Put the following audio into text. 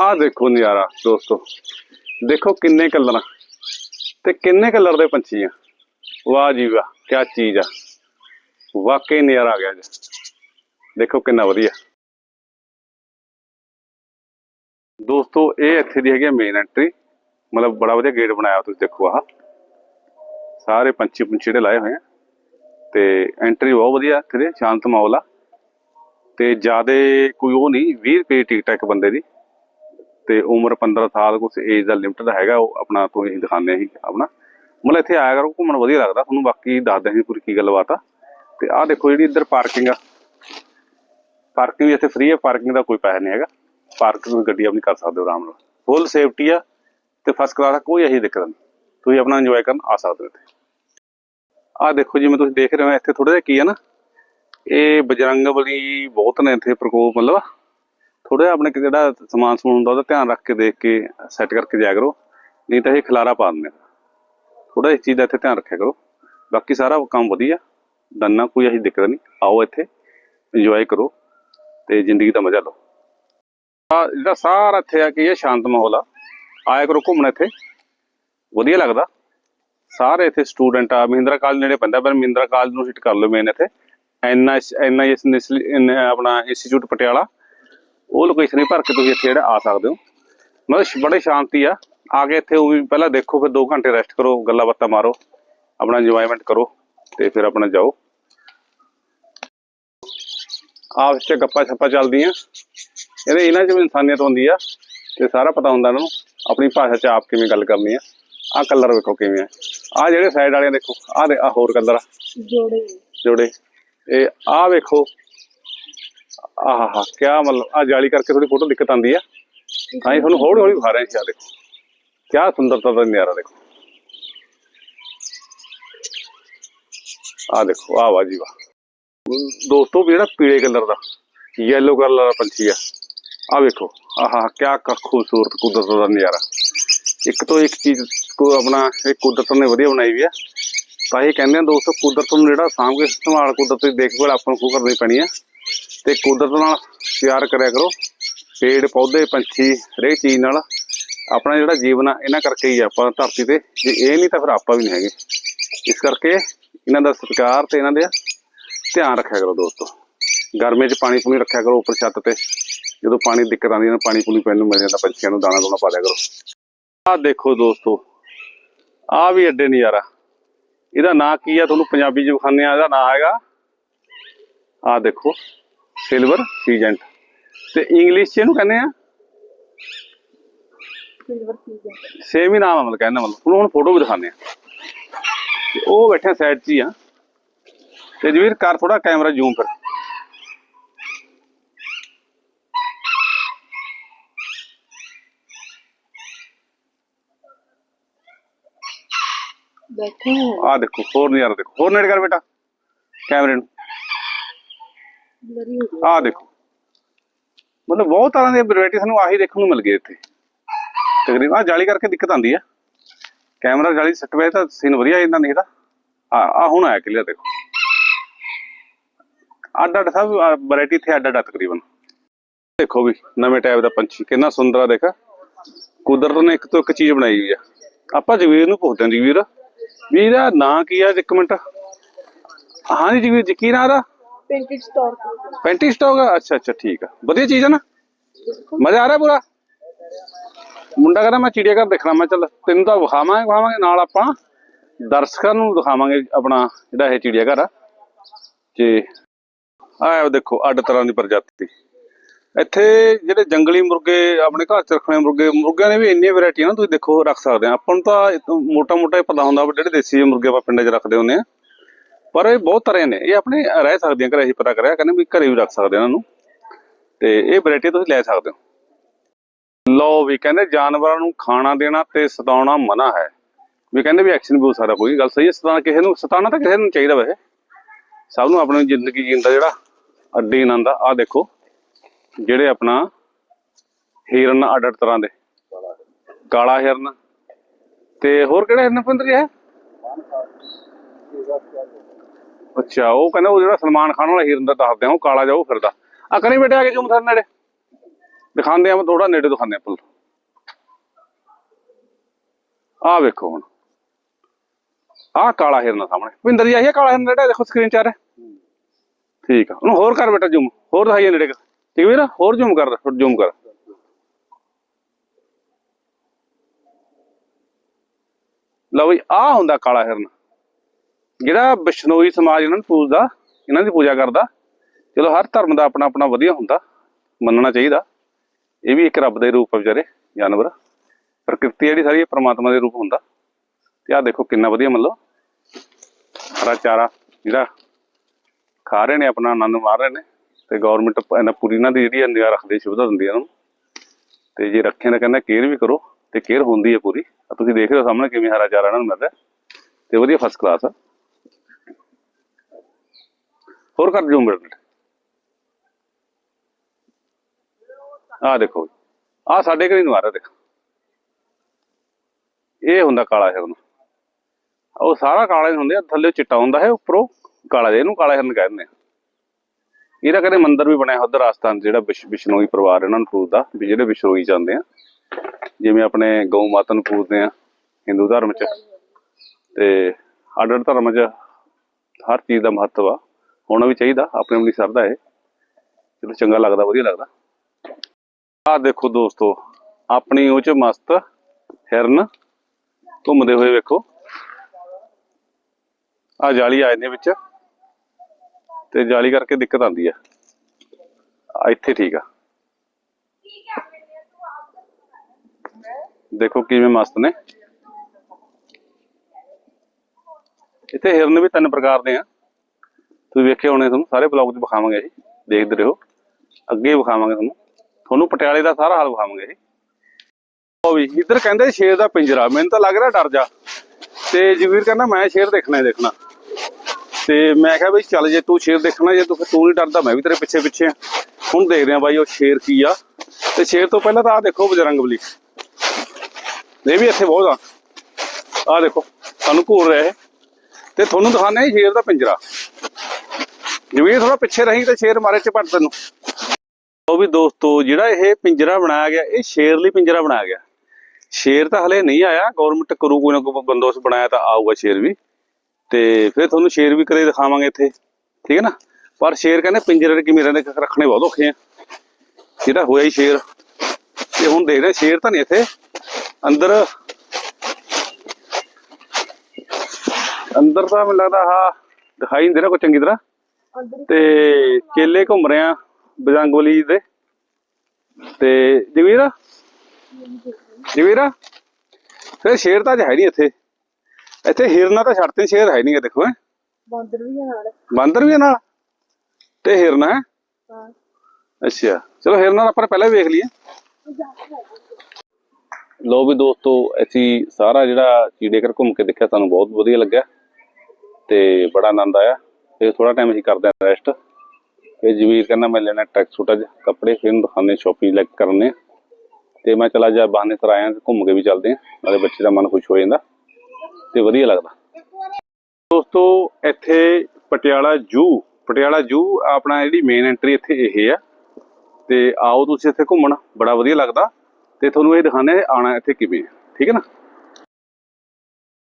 ਆਹ ਦੇਖੋ ਨਜ਼ਾਰਾ, ਦੋਸਤੋ। ਦੇਖੋ ਕਿੰਨੇ ਕਲਰ ਆ। ਤੇ ਕਿੰਨੇ ਕਲਰ ਦੇ ਪੰਛੀ ਆ। ਵਾਹ ਜੀ ਵਾਹ ਕੀ ਚੀਜ਼ ਆ। ਵਾਕਈ ਨਜ਼ਾਰਾ ਆ ਗਿਆ ਜੀ। ਦੇਖੋ ਕਿੰਨਾ ਵਧੀਆ। ਦੋਸਤੋ, ਇਹ ਇੱਥੇ ਦੀ ਹੈਗੀ ਮੇਨ ਐਂਟਰੀ ਮਤਲਬ ਬੜਾ ਵਧੀਆ ਗੇਟ ਬਣਾਇਆ ਤੁਸੀਂ ਦੇਖੋ ਆਹ। ਸਾਰੇ ਪੰਛੀ ਪੰਛੀ ਜਿਹੜੇ ਲਾਏ ਹੋਏ ਆ। ਤੇ ਐਂਟਰੀ ਬਹੁਤ ਵਧੀਆ ਇੱਥੇ ਦੇ, ਸ਼ਾਂਤ ਮਾਹੌਲ ਆ। ਤੇ ਜਿਆਦੇ ਕੋਈ ਉਹ ਨਹੀਂ 20 ਰੁਪਏ ਟਿਕਟ ਆ ਇੱਕ ਬੰਦੇ ਦੀ। ਤੇ ਉਮਰ 15 ਸਾਲ ਕੁਛ ਏਜ ਦਾ ਲਿਮਟ ਦਾ ਹੈਗਾ, ਉਹ ਆਪਣਾ ਤੋਂ ਦਿਖਾਉਂਦੇ ਹਾਂ ਆਪਣਾ। ਮਤਲਬ ਇੱਥੇ ਆਇਆ ਕਰੋ, ਘੁੰਮਣ ਵਧੀਆ ਲੱਗਦਾ, ਤੁਹਾਨੂੰ ਬਾਕੀ ਦੱਸਦੇ ਹਾਂ ਪੂਰੀ ਕੀ ਗੱਲਬਾਤ ਆ। ਤੇ ਆਹ ਦੇਖੋ ਜਿਹੜੀ ਇੱਧਰ ਪਾਰਕਿੰਗ ਆ। ਪਾਰਕਿੰਗ ਵੀ ਇੱਥੇ ਫ੍ਰੀ ਹੈ ਪਾਰਕਿੰਗ ਦਾ ਕੋਈ ਪੈਸਾ ਨਹੀਂ ਹੈਗਾ। ਪਾਰਕਿੰਗ ਗੱਡੀ ਆਪਣੀ ਕਰ ਸਕਦੇ ਹੋ ਆਰਾਮ ਨਾਲ। ਫੁੱਲ ਸੇਫਟੀ ਆ ਤੇ ਫਸਟ ਕਲਾਸ ਕੋਈ ਇਹੀ ਦਿੱਕਤ ਨਹੀਂ। ਤੁਸੀਂ ਆਪਣਾ ਇੰਜੋਏ ਕਰਨ ਆ ਸਕਦੇ ਹੋ ਇੱਥੇ। ਆਹ ਦੇਖੋ ਜਿਵੇਂ ਤੁਸੀਂ ਦੇਖ ਰਹੇ ਹੋ, ਇੱਥੇ ਥੋੜਾ ਜਿਹਾ ਕੀ ਹੈ ਨਾ, ਇਹ ਬਜਰੰਗ ਬਲੀ ਬਹੁਤ ਨੇ ਇੱਥੇ ਪ੍ਰਕੋਪ, ਮਤਲਬ ਥੋੜਾ ਜਿਹਾ ਆਪਣੇ ਜਿਹੜਾ ਸਮਾਨ ਸਮੂਨ ਹੁੰਦਾ ਉਹਦਾ ਧਿਆਨ ਰੱਖ ਕੇ, ਦੇਖ ਕੇ ਸੈੱਟ ਕਰਕੇ ਜਾਇਆ ਕਰੋ। ਨਹੀਂ ਤਾਂ ਇਹ ਖਲਾਰਾ ਪਾ ਦਿੰਦੇ ਥੋੜਾ ਇਸ ਚੀਜ਼ ਦਾ ਇੱਥੇ ਧਿਆਨ ਰੱਖਿਆ ਕਰੋ। ਬਾਕੀ ਸਾਰਾ ਕੰਮ ਵਧੀਆ। ਦੰਨਾ ਕੋਈ ਅਸੀਂ ਦਿੱਕਤ ਨਹੀਂ। ਆਓ ਇੱਥੇ ਇੰਜੋਏ ਕਰੋ ਤੇ ਜ਼ਿੰਦਗੀ ਦਾ ਮਜ਼ਾ ਲਓ। ਆ ਜਿਹੜਾ ਸਾਰਾ ਇੱਥੇ ਆ ਕਿ ਇਹ ਸ਼ਾਂਤ ਮਾਹੌਲ ਆ। ਆਇਆ ਕਰੋ ਘੁੰਮਣ ਇੱਥੇ। ਵਧੀਆ ਲੱਗਦਾ। ਸਾਰੇ ਇੱਥੇ ਸਟੂਡੈਂਟ ਆ। ਮਹਿੰਦਰਾ ਕਾਲਜ ਨੇੜੇ ਪੈਂਦਾ, ਪਰ ਮਹਿੰਦਰਾ ਕਾਲਜ ਨੂੰ ਹਿੱਟ ਕਰ ਲਓ ਮੇਨ ਇੱਥੇ। ਐਨਐਸ ਐਨਆਈਐਸ ਆਪਣਾ ਇੰਸਟੀਚਿਊਟ ਪਟਿਆਲਾ। ਉਹ ਲੋਕੇਸ਼ਨ ਹੀ ਭਰ ਕੇ ਤੁਸੀਂ ਇੱਥੇ ਜਿਹੜਾ ਆ ਸਕਦੇ ਹੋ। ਮਤਲਬ ਬੜੇ ਸ਼ਾਂਤੀ ਆ। ਆ ਕੇ ਇੱਥੇ ਉਹ ਵੀ ਪਹਿਲਾਂ ਦੇਖੋ ਫਿਰ 2 ਘੰਟੇ ਰੈਸਟ ਕਰੋ ਗੱਲਾਂ ਬਾਤਾਂ ਮਾਰੋ ਆਪਣਾ ਇੰਜੋਇਮੈਂਟ ਕਰੋ ਤੇ ਫਿਰ ਆਪਣਾ ਜਾਓ। ਆਪਸ ਚ ਗੱਪਾਂ ਛੱਪਾਂ ਚੱਲਦੀਆਂ। ਇਹਦੇ ਇਹਨਾਂ ਚ ਇਨਸਾਨੀਅਤ ਹੁੰਦੀ ਆ ਤੇ ਸਾਰਾ ਪਤਾ ਹੁੰਦਾ ਇਹਨਾਂ ਨੂੰ ਆਪਣੀ ਭਾਸ਼ਾ ਚ ਆਪ ਕਿਵੇਂ ਗੱਲ ਕਰਨੀ ਆ। ਆਹ ਕਲਰ ਵੇਖੋ ਕਿਵੇਂ ਆ। ਆਹ ਜਿਹੜੇ ਸਾਈਡ ਵਾਲੇ ਦੇਖੋ ਆਹ ਦੇ ਆਹ ਹੋਰ ਕਲਰ ਆ। ਜੋੜੇ। ਜੋੜੇ। ਇਹ ਆਹ ਵੇਖੋ ਆਹ ਹਾ ਕਿਆ ਮਤਲਬ ਆ ਜਾਲੀ ਕਰਕੇ ਥੋੜੀ ਫੋਟੋ ਦਿੱਕਤ ਆਂਦੀ ਆ। ਤਾਂ ਹੀ ਤੁਹਾਨੂੰ ਹੌਲੀ ਹੌਲੀ ਵਿਖਾ ਰਹੇ ਸੀ ਆ ਦੇਖੋ। ਕਿਆ ਸੁੰਦਰਤਾ ਦਾ ਨਜ਼ਾਰਾ ਦੇਖੋ। ਆ ਦੇਖੋ ਆ ਵਾਹ ਜੀ ਵਾਹ। ਦੋਸਤੋ, ਵੀ ਜਿਹੜਾ ਪੀਲੇ ਕਲਰ ਦਾ ਯੈਲੋ ਕਲਰ ਦਾ ਪੰਛੀ ਆ ਆ ਵੇਖੋ, ਆਹਾ, ਕਿਆ ਕ- ਖੂਬਸੂਰਤ ਕੁਦਰਤ ਦਾ ਨਜ਼ਾਰਾ। ਇੱਕ ਤੋਂ ਇੱਕ ਚੀਜ਼ ਕੋ ਆਪਣਾ, ਇਹ ਕੁਦਰਤ ਨੇ ਵਧੀਆ ਬਣਾਈ ਵੀ ਆ। ਤਾਂ ਇਹ ਕਹਿੰਦੇ ਆ ਦੋਸਤੋ, ਕੁਦਰਤ ਨੂੰ ਜਿਹੜਾ ਸਾਂਭ ਕੇ ਸੰਭਾਲ ਕੁਦਰਤ ਦੀ ਦੇਖਭਾਲ ਆਪਾਂ ਨੂੰ ਕਰਨੀ ਪੈਣੀ ਆ। ਤੇ ਕੁਦਰਤ ਨਾਲ ਪਿਆਰ ਕਰਿਆ ਕਰੋ। ਪੇੜ, ਪੌਦੇ, ਪੰਛੀ, ਹਰੇਕ ਚੀਜ਼ ਨਾਲ ਆਪਣਾ ਜਿਹੜਾ ਜੀਵਨ ਆ, ਇਹਨਾਂ ਕਰਕੇ ਹੀ ਆ ਆਪਾਂ ਧਰਤੀ ਤੇ। ਜੇ ਇਹ ਨਹੀਂ ਤਾਂ ਫਿਰ ਆਪਾਂ ਵੀ ਨਹੀਂ ਹੈਗੇ। ਇਸ ਕਰਕੇ ਇਹਨਾਂ ਦਾ ਸਤਿਕਾਰ ਤੇ ਇਹਨਾਂ ਦੇ ਧਿਆਨ ਰੱਖਿਆ ਕਰੋ ਦੋਸਤੋ। ਗਰਮੀ 'ਚ ਪਾਣੀ ਪੂਣੀ ਰੱਖਿਆ ਕਰੋ ਉੱਪਰ ਛੱਤ ਤੇ। ਜਦੋਂ ਪਾਣੀ ਦਿੱਕਤ ਆਉਂਦੀ ਹੈ ਨਾ, ਪਾਣੀ ਪੂਣੀ ਪੈਣ ਨੂੰ ਮਿਲ ਜਾਂਦਾ, ਪੰਛੀਆਂ ਨੂੰ ਦਾਣਾ ਦੋਣਾ ਪਾ ਲਿਆ ਕਰੋ। ਆਹ ਦੇਖੋ ਦੋਸਤੋ, ਆਹ ਵੀ ਅੱਡੇ ਨਜ਼ਾਰਾ। ਇਹਦਾ ਨਾਂ ਕੀ ਆ? ਤੁਹਾਨੂੰ ਪੰਜਾਬੀ ਚ ਵਿਖਾਉਂਦੇ ਆ ਇਹਦਾ ਨਾਂ ਹੈਗਾ, ਆਹ ਦੇਖੋ। ਸਿਲਵਰ ਸੀਜੈਂਟ ਤੇ ਇੰਗਲਿਸ਼ ਚ ਇਹਨੂੰ ਕਹਿੰਦੇ ਆ? ਸਿਲਵਰ ਸੀਜ਼ਨ ਸੇਮ ਹੀ ਨਾਮ ਆ ਮਤਲਬ ਕਹਿੰਦਾ ਮਤਲਬ। ਹੁਣ ਹੁਣ ਫੋਟੋ ਵੀ ਦਿਖਾਉਂਦੇ ਆ। ਤੇ ਉਹ ਬੈਠੇ ਸਾਈਡ 'ਚ ਹੀ ਆ। ਤੇ ਜਵੀਰ ਕਰ ਥੋੜਾ ਕੈਮਰਾ ਜ਼ੂਮ ਕਰ ਹੋ ਆਹ ਦੇਖੋ ਹੋਰ ਨਜ਼ਾਰਾ ਦੇਖੋ। ਹੋਰ ਨੇੜੇ ਕਰ ਬੇਟਾ। ਕੈਮਰੇ ਨੂੰ। ਆਹ ਦੇਖੋ। ਮਤਲਬ ਬਹੁਤ ਤਰ੍ਹਾਂ ਦੀ ਵੈਰਾਈਟੀ ਸਾਨੂੰ ਆਹੀ ਦੇਖਣ ਨੂੰ ਮਿਲ ਗਈ ਇੱਥੇ। ਤਕਰੀਬਨ ਆਹ ਜਾਲੀ ਕਰਕੇ ਦਿੱਕਤ ਆਉਂਦੀ ਆ। ਕੈਮਰਾ ਜਾਲੀ ਸੱਟ ਵੇ ਤਾਂ ਸੀਨ ਵਧੀਆ ਆ ਜਾਂਦਾ ਆ ਆ ਹੁਣ ਆਇਆ ਕਲੀਅਰ ਦੇਖੋ। ਅੱਡ ਅੱਡ ਸਭ ਵੈਰਾਈਟੀ ਇੱਥੇ ਅੱਡ ਅੱਡ ਆ ਤਕਰੀਬਨ। ਦੇਖੋ ਵੀ ਨਵੇਂ ਟਾਈਪ ਦਾ ਪੰਛੀ, ਕਿੰਨਾ ਸੁੰਦਰ ਆ ਦੇਖ। ਕੁਦਰਤ ਨੇ ਇੱਕ ਤੋਂ ਇੱਕ ਚੀਜ਼ ਬਣਾਈ ਹੋਈ ਆ। ਆਪਾਂ ਜਗਵੀਰ ਨੂੰ ਪੁੱਛਦੇ ਹਾਂ, ਜਗਵੀਰ ਵੀ ਨਾਂ ਕੀ ਆ ਇੱਕ ਮਿੰਟ? ਹਾਂਜੀ ਜਗਵੀਰ ਜੀ, ਕੀ ਨਾਂ ਦਾ ਪਿੰਕਿਸ਼ ਸਟੋਰ ਪੈਂਟੀ ਸਟੋਕ ਆ? ਅੱਛਾ ਅੱਛਾ ਠੀਕ ਆ। ਵਧੀਆ ਚੀਜ਼ ਆ ਨਾ? ਮਜ਼ਾ ਆ ਰਿਹਾ ਪੂਰਾ? ਮੁੰਡਾ ਕਹਿੰਦਾ ਮੈਂ ਚਿੜੀਆ ਘਰ ਦੇਖਣਾ। ਮੈਂ ਚੱਲ ਤੈਨੂੰ ਤਾਂ ਵਿਖਾਵਾਂਗੇ ਵਿਖਾਵਾਂਗੇ। ਨਾਲ ਆਪਾਂ ਦਰਸ਼ਕਾਂ ਨੂੰ ਦਿਖਾਵਾਂਗੇ ਆਪਣਾ ਜਿਹੜਾ ਇਹ ਚਿੜੀਆ ਘਰ ਆ। ਤੇ ਆਹ ਦੇਖੋ ਅੱਡ ਤਰ੍ਹਾਂ ਦੀ ਪ੍ਰਜਾਤੀ। ਇੱਥੇ ਜਿਹੜੇ ਜੰਗਲੀ ਮੁਰਗੇ ਆਪਣੇ ਘਰ ਚ ਰੱਖਣੇ ਮੁਰਗੇ ਮੁਰਗਿਆਂ ਨੇ ਵੀ ਇੰਨੀਆਂ ਵੈਰਾਈਟੀਆਂ ਨਾ ਤੁਸੀਂ ਦੇਖੋ ਰੱਖ ਸਕਦੇ ਆ। ਆਪਾਂ ਨੂੰ ਤਾਂ ਮੋਟਾ ਮੋਟਾ ਹੀ ਪਤਾ ਹੁੰਦਾ ਵੀ ਜਿਹੜੇ ਦੇਸੀ ਮੁਰਗੇ ਆਪਾਂ ਪਿੰਡਾਂ 'ਚ ਰੱਖਦੇ ਹੁੰਦੇ ਆ। ਪਰ ਇਹ ਬਹੁਤ ਤਰ੍ਹਾਂ ਨੇ। ਇਹ ਆਪਣੇ ਰਹਿ ਸਕਦੀਆਂ ਘਰੇ, ਅਸੀਂ ਪਤਾ ਕਰਿਆ, ਕਹਿੰਦੇ ਵੀ ਘਰੇ ਵੀ ਰੱਖ ਸਕਦੇ ਇਹਨਾਂ ਨੂੰ। ਤੇ ਇਹ ਵੈਰਾਈਟੀ ਤੁਸੀਂ ਲੈ ਸਕਦੇ ਹੋ। ਲਓ ਵੀ ਕਹਿੰਦੇ ਜਾਨਵਰਾਂ ਨੂੰ ਖਾਣਾ ਦੇਣਾ ਤੇ ਸਤਾਉਣਾ ਮਨਾ ਹੈ। ਵੀ ਕਹਿੰਦੇ ਵੀ ਐਕਸ਼ਨ ਵੀ ਹੋ ਸਕਦਾ ਕੋਈ ਗੱਲ ਸਹੀ ਹੈ, ਸਤਾਉਣਾ ਕਿਸੇ ਨੂੰ, ਸਤਾਉਣਾ ਤਾਂ ਕਿਸੇ ਨੂੰ ਚਾਹੀਦਾ ਵੈਸੇ। ਸਭ ਨੂੰ ਆਪਣੀ ਜ਼ਿੰਦਗੀ ਜੀਣ ਦਾ ਜਿਹੜਾ ਅੱਡੀ ਆਨੰਦ ਆ, ਆਹ ਦੇਖੋ, ਜਿਹੜੇ ਆਪਣਾ ਹਿਰਨ ਅੱਡ ਅੱਡ ਤਰ੍ਹਾਂ ਦੇ। ਕਾਲਾ ਹਿਰਨ ਤੇ ਹੋਰ ਕਿਹੜੇ ਹਿਰਨ ਪਿੰਦਰ ਜੀ ਹੈ? ਅੱਛਾ, ਉਹ ਕਹਿੰਦਾ ਉਹ ਜਿਹੜਾ ਸਲਮਾਨ ਖਾਨ ਵਾਲਾ ਹੀਰਨ ਦਾ ਦੱਸਦੇ ਆ, ਉਹ ਕਾਲਾ ਜਾ ਉਹ ਫਿਰਦਾ। ਆ ਕਰੀ ਬੇਟੇ ਆ ਕੇ ਜੂਮ ਥਰ ਨੇੜੇ ਦਿਖਾਉਂਦੇ ਆ ਥੋੜਾ ਨੇੜੇ ਦਿਖਾਉਂਦੇ ਆ ਪੁੱਲ ਆ ਵੇਖੋ ਹੁਣ। ਆ ਕਾਲਾ ਹਿਰਨ ਸਾਹਮਣੇ। ਭਿੰਦਰ ਜੀ, ਆਹੀ ਕਾਲਾ ਹਿਰਨ ਜਿਹੜਾ, ਦੇਖੋ ਸਕਰੀਨ 'ਚ ਆ ਰਿਹਾ। ਠੀਕ ਆ। ਉਹਨੂੰ ਹੋਰ ਕਰ ਬੇਟਾ ਜ਼ੂਮ ਹੋਰ ਦਿਖਾਈਏ ਨੇੜੇ। ਕਰ। ਠੀਕ ਵੀਰ, ਹੋਰ ਜ਼ੂਮ ਕਰ ਜ਼ੂਮ ਕਰ। ਲਓ ਜੀ ਆ ਹੁੰਦਾ ਕਾਲਾ ਹਿਰਨ। ਜਿਹੜਾ ਬਿਸ਼ਨੋਈ ਸਮਾਜ ਇਹਨਾਂ ਨੂੰ ਪੂਜਦਾ, ਇਹਨਾਂ ਦੀ ਪੂਜਾ ਕਰਦਾ, ਚਲੋ ਹਰ ਧਰਮ ਦਾ ਆਪਣਾ ਆਪਣਾ ਵਧੀਆ ਹੁੰਦਾ, ਮੰਨਣਾ ਚਾਹੀਦਾ। ਇਹ ਵੀ ਇੱਕ ਰੱਬ ਦੇ ਰੂਪ ਵਿਚਾਰੇ, ਜਾਨਵਰ। ਪ੍ਰਕਿਰਤੀ ਜਿਹੜੀ ਸਾਰੀ ਇਹ ਦੇ ਰੂਪ ਹੁੰਦਾ। ਤੇ ਆਹ ਦੇਖੋ ਕਿੰਨਾ ਵਧੀਆ ਮੰਨ ਲਓ ਹਰਾ ਚਾਰਾ ਜਿਹੜਾ ਖਾ ਰਹੇ ਨੇ, ਆਪਣਾ ਆਨੰਦ ਮਾਰ ਰਹੇ ਨੇ। ਤੇ ਗਵਰਨਮੈਂਟ ਇਹਨਾਂ ਪੂਰੀ ਇਹਨਾਂ ਦੀ ਜਿਹੜੀ ਨਿਗਾਹ ਰੱਖਦੀ ਸੁਵਿਧਾ ਦਿੰਦੀ ਇਹਨਾਂ ਨੂੰ। ਤੇ ਜੇ ਰੱਖੇ ਤਾਂ ਕਹਿੰਦਾ ਕੇਅਰ ਵੀ ਕਰੋ, ਤੇ ਕੇਅਰ ਹੁੰਦੀ ਹੈ ਪੂਰੀ। ਆ ਤੁਸੀਂ ਦੇਖ ਰਹੇ ਹੋ ਸਾਹਮਣੇ ਕਿਵੇਂ ਹਰਾ ਚਾਰਾ ਇਹਨਾਂ ਨੂੰ ਮਿਲਦਾ। ਤੇ ਵਧੀਆ ਫਸਟ ਕਲਾਸ ਆ। ਹੋਰ ਕਰ ਦਿਓ ਮਿੰਟ। ਆ ਦੇਖੋ ਆ ਸਾਡੇ ਘਰੇ ਨੂੰ ਆ ਰਿਹਾ ਦੇਖ। ਇਹ ਹੁੰਦਾ ਕਾਲਾ ਹਿਰਨ ਉਹ ਸਾਰਾ ਕਾਲਾ ਹੁੰਦੇ ਆ, ਥੱਲੇ ਚਿੱਟਾ ਹੁੰਦਾ ਹੈ, ਉੱਪਰੋਂ ਕਾਲਾ ਇਹਨੂੰ ਕਾਲਾ ਹਿਰਨ ਕਹਿੰਦੇ ਆ। ਇਹਦਾ ਕਹਿੰਦੇ ਮੰਦਿਰ ਵੀ ਬਣਿਆ ਉਧਰ, ਰਾਜਸਥਾਨ ਜਿਹੜਾ ਵਿਸ਼- ਬਿਸ਼ਨੋਈ ਪਰਿਵਾਰ ਇਹਨਾਂ ਨੂੰ ਪੂਜਦਾ, ਵੀ ਜਿਹੜੇ ਬਿਸ਼ਨੋਈ ਜਾਂਦੇ ਆ। ਜਿਵੇਂ ਆਪਣੇ ਗਊ ਮਾਤਾ ਨੂੰ ਪੂਜਦੇ ਆ, ਹਿੰਦੂ ਧਰਮ 'ਚ। ਤੇ ਅੱਡ ਅੱਡ ਧਰਮ 'ਚ ਹਰ ਚੀਜ਼ ਦਾ ਮਹੱਤਵ ਆ। ਹੋਣਾ ਵੀ ਚਾਹੀਦਾ, ਆਪਣੇ ਆਪਣੀ ਸਰਦਾ ਹੈ ਚਲੋ ਚੰਗਾ ਲੱਗਦਾ, ਵਧੀਆ ਲੱਗਦਾ। ਆਹ ਦੇਖੋ ਦੋਸਤੋ, ਆਪਣੀ ਉਹ 'ਚ ਮਸਤ ਹਿਰਨ ਘੁੰਮਦੇ ਹੋਏ ਵੇਖੋ। ਆ ਜਾਲੀ ਆ ਜਾਂਦੀ ਵਿੱਚ, ਤੇ ਜਾਲੀ ਕਰਕੇ ਦਿੱਕਤ ਆਉਂਦੀ ਆ। ਆ ਇੱਥੇ ਠੀਕ ਆ। ਦੇਖੋ ਕਿਵੇਂ ਮਸਤ ਨੇ। ਇੱਥੇ ਹਿਰਨ ਵੀ ਤਿੰਨ ਪ੍ਰਕਾਰ ਦੇ ਆ। ਤੁਸੀਂ ਵੇਖੇ ਹੋਣੇ, ਤੁਹਾਨੂੰ ਸਾਰੇ ਬਲੌਗ 'ਚ ਵਿਖਾਵਾਂਗੇ ਅਸੀਂ ਦੇਖਦੇ ਰਹੋ। ਅੱਗੇ ਵਿਖਾਵਾਂਗੇ ਤੁਹਾਨੂੰ। ਤੁਹਾਨੂੰ ਪਟਿਆਲੇ ਦਾ ਸਾਰਾ ਹਾਲ ਵਿਖਾਵਾਂਗੇ ਅਸੀਂ ਉਹ ਵੀ, ਇੱਧਰ ਕਹਿੰਦੇ ਸ਼ੇਰ ਦਾ ਪਿੰਜਰਾ, ਮੈਨੂੰ ਤਾਂ ਲੱਗ ਰਿਹਾ ਡਰ ਜਾ। ਤੇ ਜਗਵੀਰ ਕਹਿੰਦਾ, ਮੈਂ ਸ਼ੇਰ ਦੇਖਣਾ ਹੀ ਦੇਖਣਾ। ਤੇ ਮੈਂ ਕਿਹਾ ਬਈ ਚੱਲ ਜੇ ਤੂੰ ਸ਼ੇਰ ਦੇਖਣਾ, ਜੇ ਤੂੰ ਤੂੰ ਨਹੀਂ ਡਰਦਾ, ਮੈਂ ਵੀ ਤੇਰੇ ਪਿੱਛੇ ਪਿੱਛੇ ਆ। ਹੁਣ ਦੇਖਦੇ ਆ ਬਾਈ, ਉਹ ਸ਼ੇਰ ਕੀ ਆ। ਤੇ ਸ਼ੇਰ ਤੋਂ ਪਹਿਲਾਂ ਤਾਂ ਆ ਦੇਖੋ ਬਜਰੰਗਬਲੀ ਇਹ ਵੀ ਇੱਥੇ ਬਹੁਤ ਆ। ਆ ਦੇਖੋ, ਸਾਨੂੰ ਘੂਰ ਰਿਹਾ ਇਹ। ਤੇ ਤੁਹਾਨੂੰ ਦਿਖਾਣਾ ਹੈ ਸ਼ੇਰ ਦਾ ਪਿੰਜਰਾ। ਜਮੀਰ ਥੋੜਾ ਪਿੱਛੇ ਰਹੀ ਤੇ ਸ਼ੇਰ ਮਾਰੇ ਚ ਪੜ ਤੈਨੂੰ। ਉਹ ਵੀ ਦੋਸਤੋ, ਜਿਹੜਾ ਇਹ ਪਿੰਜਰਾ ਬਣਾਇਆ ਗਿਆ, ਇਹ ਸ਼ੇਰ ਲਈ ਪਿੰਜਰਾ ਬਣਾਇਆ ਗਿਆ। ਸ਼ੇਰ ਤਾਂ ਹਲੇ ਨਹੀਂ ਆਇਆ ਗਵਰਨਮੈਂਟ ਕਰੂ ਕੋਈ ਨਾ ਕੋਈ ਬੰਦੋਬਸਤ ਬਣਾਇਆ ਤਾਂ ਆਊਗਾ ਸ਼ੇਰ ਵੀ। ਤੇ ਫਿਰ ਤੁਹਾਨੂੰ ਸ਼ੇਰ ਵੀ ਕਦੇ ਦਿਖਾਵਾਂਗੇ ਇੱਥੇ, ਠੀਕ ਹੈ ਨਾ? ਪਰ ਸ਼ੇਰ ਕਹਿੰਦੇ ਪਿੰਜਰੇ ਦੇ ਕਿਵੇਂ ਰਹਿੰਦੇ ਰੱਖਣੇ ਬਹੁਤ ਔਖੇ ਆ। ਜਿਹੜਾ ਹੋਇਆ ਹੀ ਸ਼ੇਰ। ਤੇ ਹੁਣ ਦੇਖਦੇ ਸ਼ੇਰ ਤਾਂ ਨਹੀਂ ਇੱਥੇ। ਅੰਦਰ ਅੰਦਰ ਤਾਂ ਮੈਨੂੰ ਲੱਗਦਾ ਆਹ ਦਿਖਾਈ ਨਹੀਂ ਦੇ ਰਿਹਾ ਕੋਈ ਚੰਗੀ ਤਰ੍ਹਾਂ। ਤੇ ਕੇਲੇ ਘੁੰਮ ਰਹੇ ਆ ਬਜੰਗਬਲੀ ਦੇ। ਤੇ ਜਵੀਰ ਜਵੀਰ ਫਿਰ ਸ਼ੇਰ ਤਾਂ ਹੈ ਨਹੀਂ ਇੱਥੇ। ਇੱਥੇ ਹਿਰਨਾ ਤਾਂ ਛੱਡਤੇ ਸ਼ੇਰ ਹੈ ਨਹੀਂ ਦੇਖੋ ਹੈਂ। ਬਾਂਦਰ ਵੀ ਨਾਲ। ਬਾਂਦਰ ਵੀ ਨਾਲ? ਤੇ ਹਿਰਨਾ ਹੈ? ਹਾਂ। ਅੱਛਾ ਚਲੋ ਹਿਰਨਾ ਆਪਾਂ ਪਹਿਲਾਂ ਹੀ ਵੇਖ ਲਈਏ। ਲੋ ਵੀ ਦੋਸਤੋ ਅਸੀਂ ਸਾਰਾ ਜਿਹੜਾ ਚੀੜੇਕਰ ਘੁੰਮ ਕੇ ਦੇਖਿਆ ਸਾਨੂੰ ਬਹੁਤ ਵਧੀਆ ਲੱਗਿਆ ਤੇ ਬੜਾ ਆਨੰਦ ਆਇਆ। ਤੇ ਥੋੜਾ ਟਾਈਮ ਅਸੀਂ ਕਰਦੇ ਹਾਂ ਰੈਸਟ ਤੇ ਜਵੀਰ ਕਹਿੰਦਾ ਮੈਂ ਲੈਣਾ ਟਰੈਕ ਸੂਟ ਅੱਜ ਕੱਪੜੇ, ਫਿਰ ਨੂੰ ਦਿਖਾਣੇ ਸ਼ੋਪਿੰਗ ਲੈ ਕੇ ਕਰਨੇ ਆ। ਤੇ ਮੈਂ ਚਲਾ ਜਾ ਬਹਾਨੇ ਸਰ ਆਇਆ ਤੇ ਘੁੰਮ ਕੇ ਵੀ ਚੱਲਦੇ ਆ ਨਾਲੇ ਬੱਚੇ ਦਾ ਮਨ ਖੁਸ਼ ਹੋ ਜਾਂਦਾ। ਤੇ ਵਧੀਆ ਲੱਗਦਾ। ਦੋਸਤੋ, ਇੱਥੇ ਪਟਿਆਲਾ ਜੂ ਪਟਿਆਲਾ ਜੂ ਆਪਣਾ ਜਿਹੜੀ ਮੇਨ ਐਂਟਰੀ ਇੱਥੇ ਇਹ ਆ। ਤੇ ਆਓ ਤੁਸੀਂ ਇੱਥੇ ਘੁੰਮਣ, ਬੜਾ ਵਧੀਆ ਲੱਗਦਾ। ਤੇ ਤੁਹਾਨੂੰ ਇਹ ਦਿਖਾਣੇ ਆਣਾ ਇੱਥੇ ਕਿਵੇਂ ਹੈ ਠੀਕ ਹੈ ਨਾ?